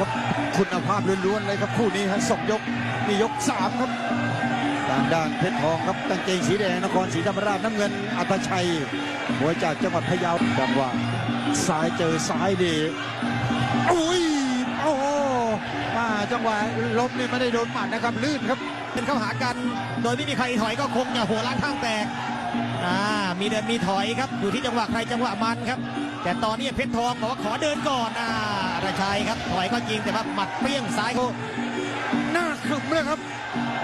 ครับ คุณภาพล้วนๆเลยครับคู่นี้ฮะสองยกนี่ยกสามครับทางด้านเพชรทองครับกางเกงสีแดงนครศรีธรรมราชน้ำเงินอัตชัยหัวจากจังหวัดพะเยาจังหวะซ้ายเจอซ้ายดีอุ้ยโอ้มาจังหวะล้มนี่ไม่ได้โดนหมัดนะครับลื่นครับเป็นเข้าหากัน โดยไม่มีใครถอยก็คงจะหัวล้างข้างแตกอ่ามีเดินมีถอยครับอยู่ที่จังหวะใครจังหวะมันครับ แต่ตอนนี้เพชรทองบอกว่าขอเดินก่อนอ่า ราชัยครับถอยก็จริงแต่ว่าหมัดเปรี้ยงซ้ายเขาหน้าขรึมเลยครับ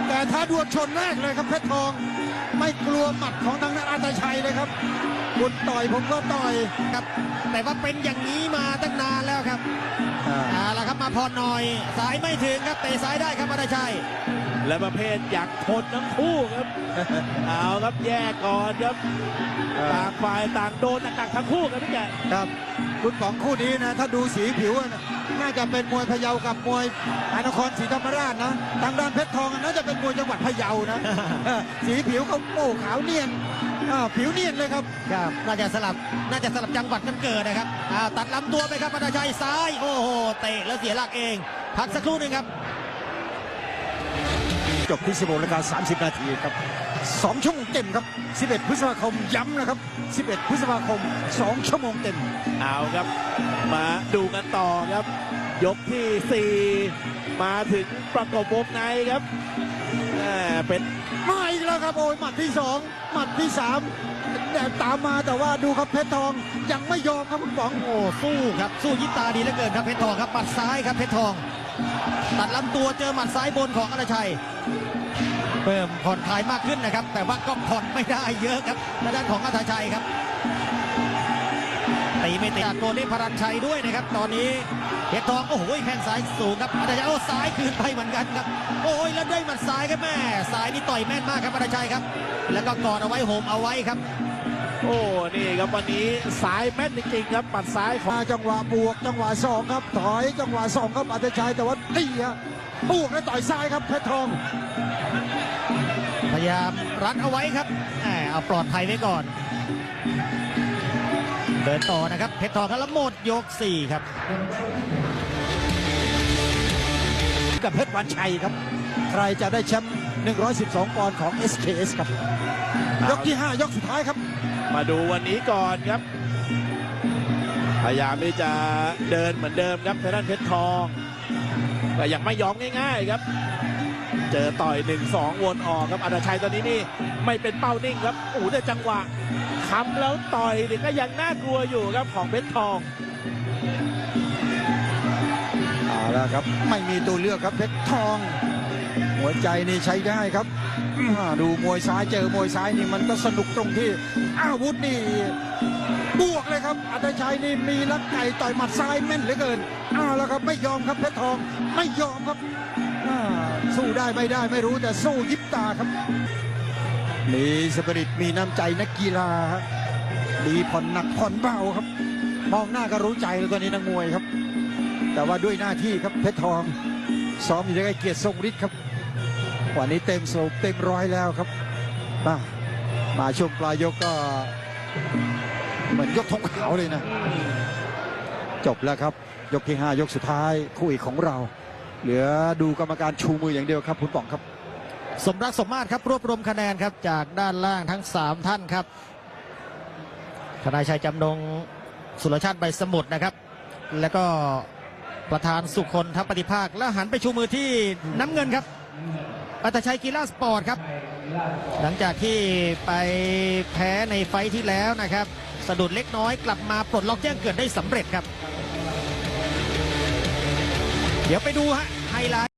แต่ท้าดวลชนแรกเลยครับเพชรทอง ไม่กลัวหมัดของทางด้านอัตชัยเลยครับคุณต่อยผมก็ต่อยครับ แต่ว่าเป็นอย่างนี้มาตั้งนานแล้วครับอ่าอ่าละครับมาพรหน่อยสายไม่ถึงครับเตะซ้ายได้ครับราชัย และประเภทอยากทนทั้งคู่ครับ เอาครับแยกก่อนครับต่างฝ่ายต่างโดนหนักๆทั้งคู่ครับพี่แกครับคุณป๋องคู่นี้นะ ถ้าดูสีผิวอะนะน่าจะเป็นมวยพะเยากับมวยอนครศรีธรรมราชนะทางด้านเพชรทองน่าจะเป็นมวยจังหวัดพะเยานะเออสีผิวเขาโอ้ขาวเนียนอ่าผิวเนียนเลยครับครับน่าจะสลับน่าจะสลับจังหวัดกันเกิดนะครับอ่าตัดลำตัวไปครับราชัยซ้าย โอ้โหเตะแล้วเสียหลักเอง พักสักครู่หนึงครับ จบที่ 16นาฬิกา30 นาทีครับ 2 ชั่วโมงเต็มครับ 11 พฤษภาคมย้ำนะครับ 11 พฤษภาคม 2 ชั่วโมงเต็ม เอาครับ มาดูกันต่อครับ ยกที่ 4 มาถึงประกบวงในครับเป็น มาอีกแล้วครับโอ้ยหมัดที่สองหมัดที่สามแต่ตามมาแต่ว่าดูครับเพชรทองยังไม่ยอมครับคุณป๋องโอ้สู้ครับสู้ยิบตาดีเหลือเกินครับเพชรทองครับหมัดซ้ายครับเพชรทอง ตัดลำตัวเจอหมัดซ้ายบนของอรชัยเพิ่มผ่อนคลายมากขึ้นนะครับ แต่ว่าก็ผ่อนไม่ได้เยอะครับทางด้านของอรชัยครับตีไม่ติดตัวนี้พรัญชัยด้วยนะครับ ตอนนี้ เพชรทองโอ้โหแข้งซ้ายสูงครับอรชัยโอ้ซ้ายคืนไปเหมือนกันครับ โอ้ยแล้วได้หมัดซ้ายครับแม่ซ้ายนี่ต่อยแม่นมากครับอรชัยครับ แล้วก็กอดเอาไว้โหมเอาไว้ครับ โอ้นี่ครับวันนี้สายแม่นจริงๆครับปัดซ้ายของมาจังหวะบวกจังหวะสองครับถอยจังหวะสองครับอัตชัยแต่ว่าตีฮะบวกแล้วต่อยซ้ายครับเพชรทอง พยายามรัดเอาไว้ครับแหมเอาปลอดภัยไว้ก่อน เดินต่อนะครับเพชรทองครับแล้วหมดยก4ครับ กับเพชรวันชัยครับ ใครจะได้แชมป์112 ปอนด์ของ SKS ครับ ยกที่ 5 ยกสุดท้ายครับ มาดูวันนี้ก่อนครับ พยายามที่จะเดินเหมือนเดิมครับทางด้านเพชรทองแต่ยังไม่ยอมง่ายๆครับ เจอต่อย 1-2 วนออกครับอัตชัยตอนนี้นี่ไม่เป็นเป้านิ่งครับโอ้โหแต่จังหวะ ค้ำแล้วต่อยนี่ก็ยังน่ากลัวอยู่ครับของเพชรทองเอาละครับไม่มีตัวเลือกครับเพชรทอง หัวใจนี่ใช้ได้ครับดูมวยซ้ายเจอมวยซ้ายนี่มันก็สนุกตรงที่อาวุธนี่บวกเลยครับอัตชัยนี่มีลักไก่ต่อยหมัดซ้ายแม่นเหลือเกินเอาละครับไม่ยอมครับเพชรทองไม่ยอมครับสู้ได้ไม่ได้ไม่รู้แต่สู้ยิบตาครับ มีสปิริตมีน้ำใจนักกีฬาครับมีผ่อนหนักผ่อนเบาครับ มองหน้าก็รู้ใจแล้วตอนนี้นักมวยครับ แต่ว่าด้วยหน้าที่ครับเพชรทองซ้อมอยู่ในเกียรติทรงฤทธิ์ครับวันนี้เต็มโซเต็มร้อยแล้วครับ มามาช่วงปลายยกก็ เหมือนยกธงขาวเลยนะ จบแล้วครับ ยกที่ 5 ยกสุดท้ายคู่อีกของเรา เหลือดูกรรมการชูมืออย่างเดียวครับคุณป๋องครับ สมรักสมมาตรครับรวบรวมคะแนนครับจากด้านล่างทั้ง 3 ท่านครับทนายชัยจำนงสุรชาติใบสมุทรนะครับ แล้วก็ประธานสุคนทัพปฏิภาค แล้วหันไปชูมือที่น้ำเงินครับอัตชัยกีฬาสปอร์ตครับ หลังจากที่ไปแพ้ในไฟท์ที่แล้วนะครับ สะดุดเล็กน้อยกลับมาปลดล็อกแจ้งเกิดได้สำเร็จครับ เดี๋ยวไปดูฮะไฮไลท์